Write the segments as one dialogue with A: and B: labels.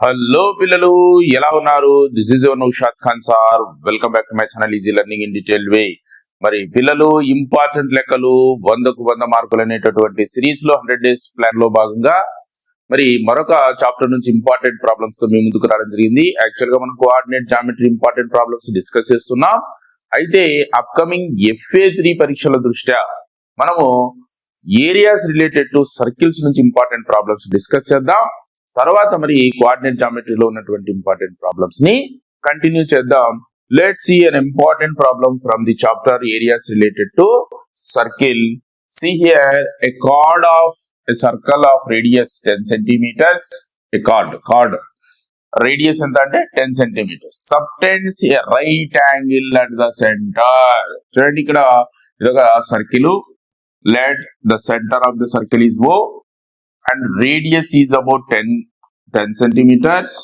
A: Hello పిల్లలు ఎలా ఉన్నారు? This is your Naushad Khan sir welcome back to my channel easy learning in detail way మరి పిల్లలు important లెక్కలు వందకు వంద మార్కులు అనేటటువంటి సిరీస్లో హండ్రెడ్ డేస్ ప్లాన్లో భాగంగా మరి మరొక చాప్టర్ నుంచి ఇంపార్టెంట్ ప్రాబ్లమ్స్తో మీ ముందుకు రావడం జరిగింది. యాక్చువల్గా మనం coordinate geometry important problems discuss చేస్తున్నాం. అయితే అప్కమింగ్ ఎఫ్ఏ త్రీ పరీక్షల దృష్ట్యా మనము ఏరియాస్ రిలేటెడ్ టు సర్కిల్స్ నుంచి ఇంపార్టెంట్ ప్రాబ్లమ్స్ డిస్కస్ చేద్దాం. తర్వాత మరి కోఆర్డినేట్ జామెట్రీలో ఉన్నటువంటి ఇంపార్టెంట్ ప్రాబ్లమ్స్ని కంటిన్యూ చేద్దాం. Let see an important problem from the chapter areas related to circle see here a chord of a circle of radius ten centimetres a chord chord radius ఎంత అంటే ten centimetres subtends right angle at the centre చూడండి ఇక్కడ ఇదొక circle let the centre of the circle is O and radius is about 10 10 centimeters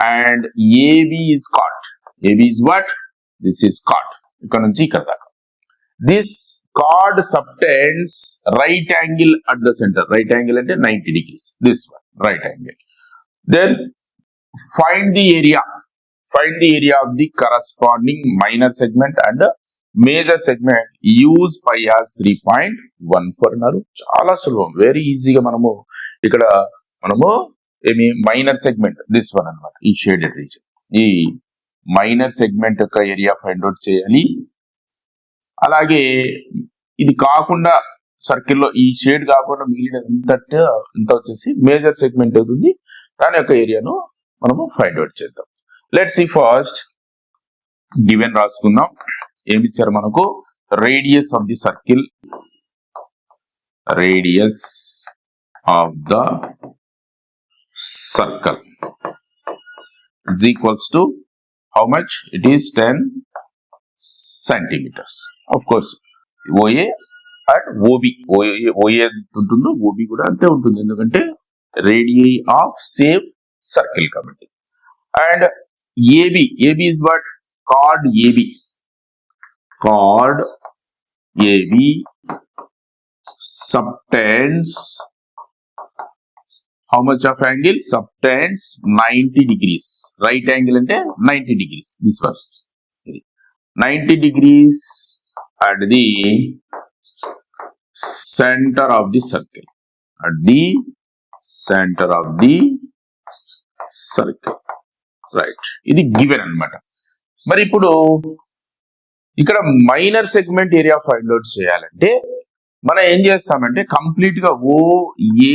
A: and AB is caught. AB is what? This is caught. ఇక్కడ నుంచి ఇక్కడ దాకా this chord subtends right angle at the centre right angle అంటే ninety degrees this one right angle then find the area find the area of the corresponding minor segment and major segment use pi as three point one four అన్నారు. చాలా సులభం. Very ఈజీగా మనము ఇక్కడ మనము ఏమి minor segment this one అన్నమాట. ఈ షేడెడ్ రీజన్ ఈ మైనర్ సెగ్మెంట్ యొక్క ఏరియా ఫైండ్ అవుట్ చేయాలి. అలాగే ఇది కాకుండా సర్కిల్లో ఈ షేడ్ కాకుండా మిగిలిన ఇంత ఇంత వచ్చేసి మేజర్ సెగ్మెంట్ అవుతుంది దాని యొక్క ఏరియాను మనము ఫైండ్ అవుట్ చేద్దాం. లెట్ సి ఫస్ట్ గివెన్ రాసుకుందాం. ఏమి ఇచ్చారు మనకు? Radius of the circle radius of the circle is equals to how much? it is 10 centimeters. of course OA and OB OA ఎంత ఉంటుందో ఓబి కూడా అంతే ఉంటుంది. ఎందుకంటే రేడియై ఆఫ్ సేమ్ సర్కిల్ కాబట్టి. And AB AB is but chord AB chord AB subtends how much of angle subtends 90 degrees right angle అంటే 90 degrees this one 90 degrees at the center of the circle at the center of the circle right ఇది given అన్నమాట మరి ఇప్పుడు ఇక్కడ minor segment area find out చేయాలంటే మనం ఏం చేస్తామంటే కంప్లీట్గా O A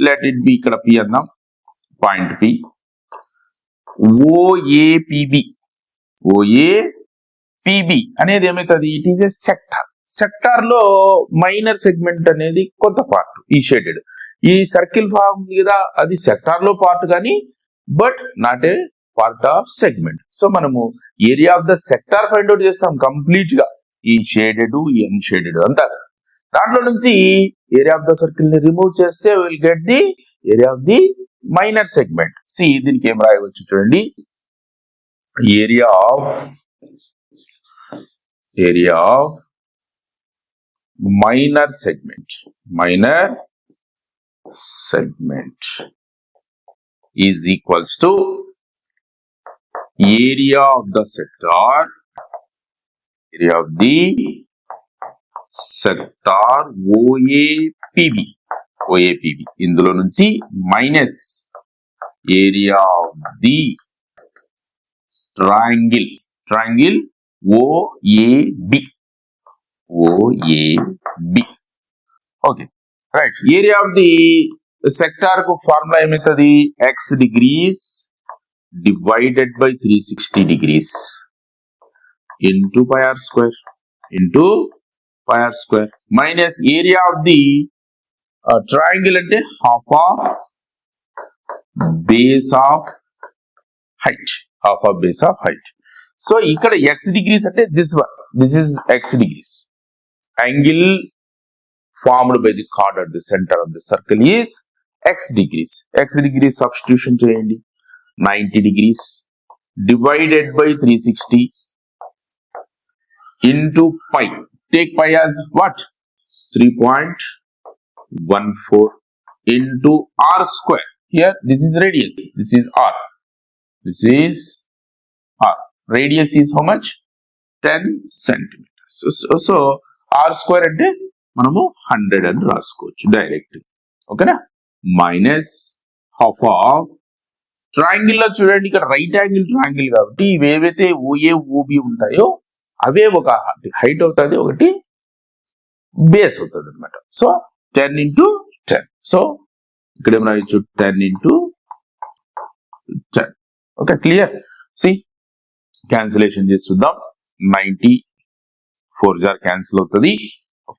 A: let it be ఇక్కడ పి అందాం. పాయింట్ పి ఓఏపిబి ఓఏపిబి అనేది ఏమవుతుంది ఇట్ ఈస్ ఎ సెక్టార్ సెక్టార్లో మైనర్ సెగ్మెంట్ అనేది కొంత పార్ట్ ఈ షేడెడ్ ఈ సర్కిల్ ఫామ్ ఉంది కదా అది సెక్టార్లో పార్ట్ కానీ but not a part of segment so మనము area of the sector find out చేస్తాం కంప్లీట్గా. ఈ షేడెడ్ ఈ అన్షేడెడ్ అంతా. దాంట్లో నుంచి ఏరియా ఆఫ్ ద సర్కిల్ని రిమూవ్ చేస్తే will get the area of the minor segment see దీనికి ఏం రాయవచ్చు చూడండి. Area of area of minor segment minor segment is equals to area of the sector area of the sector OAPB OAPB ఇందులో నుంచి minus area of the triangle triangle OAB OAB okay right area of the సెక్టార్కు formula ఏమవుతుంది? X degrees divided by 360 degrees into pi r square into pi r square minus area of the uh, triangle అంటే half of base of height half of base of height so ఇక్కడ x degrees అంటే this one this is x degrees angle formed by the chord at the center of the circle is x degrees x degrees substitution చేయండి 90 degrees divided by 360 into pi. Take pi as what? 3.14 into r square. here this is radius this is r this is r radius is how much 10 centimeters so, so, so r square అంటే మనము hundred అని రాసుకోవచ్చు direct ఓకేనా minus half of ట్రయాంగిల్లో చూడండి ఇక్కడ right angle triangle కాబట్టి ఇవి ఏవైతే ఓఏ ఓబి ఉంటాయో అవే ఒక హైట్ అవుతుంది ఒకటి బేస్ అవుతుంది అనమాట so ten into ten so ఇక్కడ ఏం ఇచ్చు ten into ten okay clear see cancellation చేసి చూద్దాం. నైంటీ ఫోర్ జార్ క్యాన్సిల్ అవుతుంది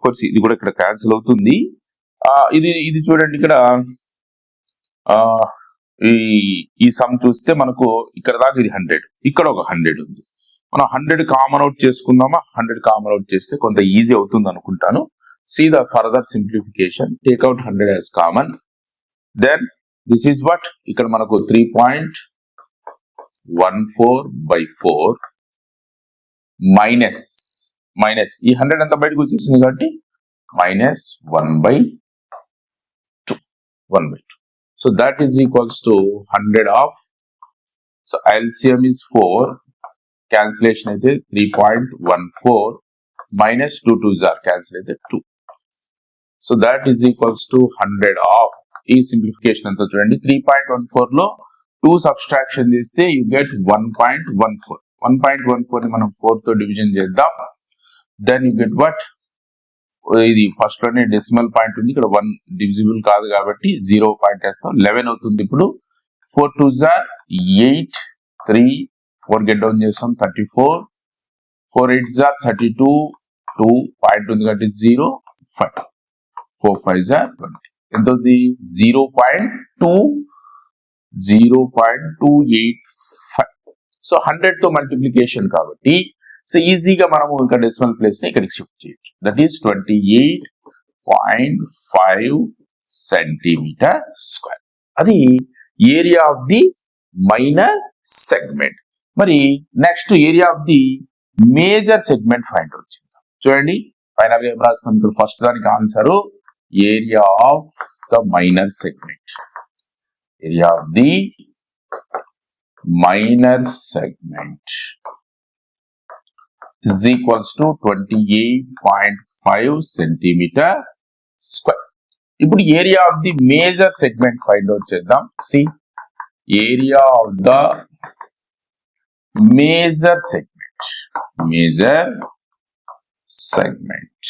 A: కోర్స్ ఇది కూడా ఇక్కడ క్యాన్సిల్ అవుతుంది. Ah, ఇది ఇది చూడండి ఇక్కడ. Ah, ఈ ఈ సమ్ చూస్తే మనకు ఇక్కడ దాకా ఇది హండ్రెడ్ ఇక్కడ ఒక హండ్రెడ్ ఉంది. మనం హండ్రెడ్ కామన్ అవుట్ చేసుకుందామా? హండ్రెడ్ కామన్ అవుట్ చేస్తే కొంత ఈజీ అవుతుంది అనుకుంటాను. See the further simplification take out hundred as common then this is what ఇక్కడ మనకు three point one four by four minus minus ఈ హండ్రెడ్ ఎంత బయటకు వచ్చేసింది కాబట్టి? Minus one by two one by two So that is equals to 100 of. So LCM is 4. Cancellation is 3.14 minus 2 to 0. Cancel 2. So that is equals to 100 of. E simplification and the 3.14 low. 2 subtraction is the you get 1.14. 1.14 in 4 to division. Then you get what? ఇది ఫస్ట్లోనే decimal point ఉంది. ఇక్కడ one divisible కాదు కాబట్టి zero point వేస్తాం. Eleven అవుతుంది ఇప్పుడు. Four two jar eight three four get down చేస్తాం. Thirty four four eight జార్ థర్టీ టూ టూ పాయింట్ ఉంది కాబట్టి జీరో ఫైవ్ ఫోర్ ఫైవ్ జార్ ట్వంటీ ఎంత అవుతుంది? Zero point two zero point two eight five so హండ్రెడ్తో multiplication కాబట్టి so ఈజీగా మనము ఇంకా డెసిమల్ ప్లేస్ని ఇక్కడికి షిఫ్ట్ చేయొచ్చు. That is twenty eight point five centimetre square అది area of the minor segment మరి next area of the major segment find out చేద్దాం. చూడండి ఫైనల్గా ఏం రాస్తాం ఇక్కడ ఫస్ట్ దానికి answer area of the minor segment area of the minor segment is equals to 28.5 centimeter square. ఇప్పుడు area of the major segment find out చేద్దాం. See area of the major segment major segment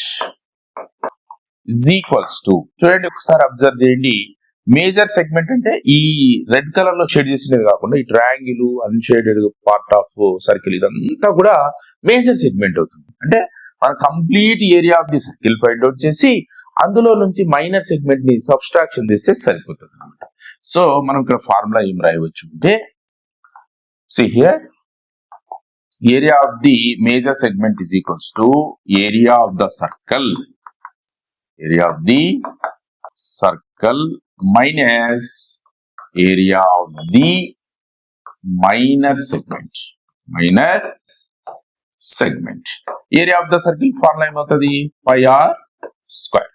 A: equals to చూడండి ఒకసారి observe చేయండి. Major segment అంటే ఈ red కలర్లో shade చేసినది కాకుండా ఈ triangle unshaded part of circle ఇదంతా కూడా మేజర్ సెగ్మెంట్ అవుతుంది. అంటే మన complete area of the circle find out చేసి అందులో నుంచి మైనర్ సెగ్మెంట్ని సబ్స్ట్రాక్షన్ చేస్తే సరిపోతుంది అనమాట సో మనం ఇక్కడ ఫార్ములా ఏం రాయవచ్చు అంటే see here area of the major segment is equals to area of the circle area of the circle minus area of the minor segment. Minor segment. Area of the circle formula ఏమవుతుంది pi R square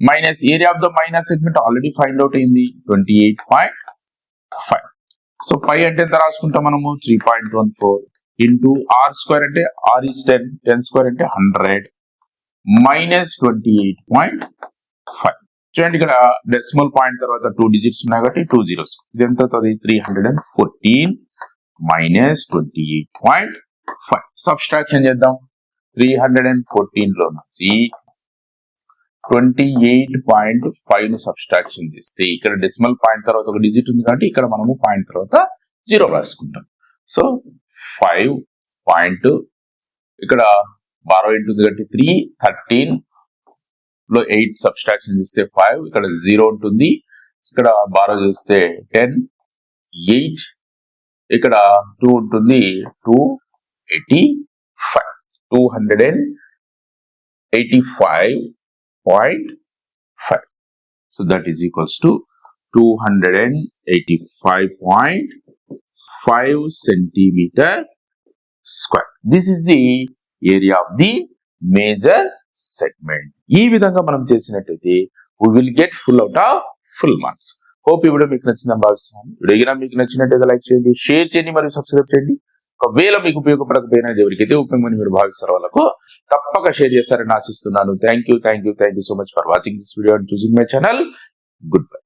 A: minus area of the minor segment already find out అయింది twenty eight point five so pi అంటే ఎంత రాసుకుంటాం మనము? Three point one four into R square అంటే R is ten ten square అంటే hundred minus twenty eight point five చూడండి ఇక్కడ decimal point తర్వాత టూ డిజిట్స్ ఉన్నాయి కాబట్టి టూ జీరోస్ ఇది ఎంత అవుతుంది? Three hundred and fourteen minus twenty eight point five subtraction చేద్దాం. త్రీ హండ్రెడ్ అండ్ ఫోర్టీన్లో నుంచి ట్వంటీ ఎయిట్ పాయింట్ ఫైవ్ని సబ్స్ట్రాక్షన్ చేస్తే ఇక్కడ డెసిమల్ పాయింట్ తర్వాత ఒక డిజిట్ ఉంది కాబట్టి ఇక్కడ మనము పాయింట్ తర్వాత జీరో రాసుకుంటాం. సో ఫైవ్ పాయింట్ ఇక్కడ బారో ఉంటుంది కాబట్టి త్రీ థర్టీన్ లో ఎయిట్ సబ్స్ట్రాక్షన్ చేస్తే ఫైవ్ ఇక్కడ జీరో ఉంటుంది. ఇక్కడ బారో చేస్తే టెన్ ఎయిట్ ఇక్కడ టూ ఉంటుంది. Two eighty five two hundred and eighty five point five so that is equals to two hundred and eighty five point five centimetre square this is the area of the major segment ఈ విధంగా మనం చేసినట్టయితే we will get full out of full marks hope ఈ video మీకు నచ్చిందని భావిస్తున్నాను. Video మీకు నచ్చినట్టయితే లైక్ చేయండి షేర్ చేయండి మరియు సబ్స్క్రైబ్ చేయండి. ఒకవేళ మీకు ఉపయోగపడకపోయినా ఎవరికైతే ఉపయోగమని మీరు భావిస్తారు వాళ్ళకు తప్పక షేర్ చేస్తారని ఆశిస్తున్నాను. Thank you thank you thank you so much for watching this video and choosing my channel good bye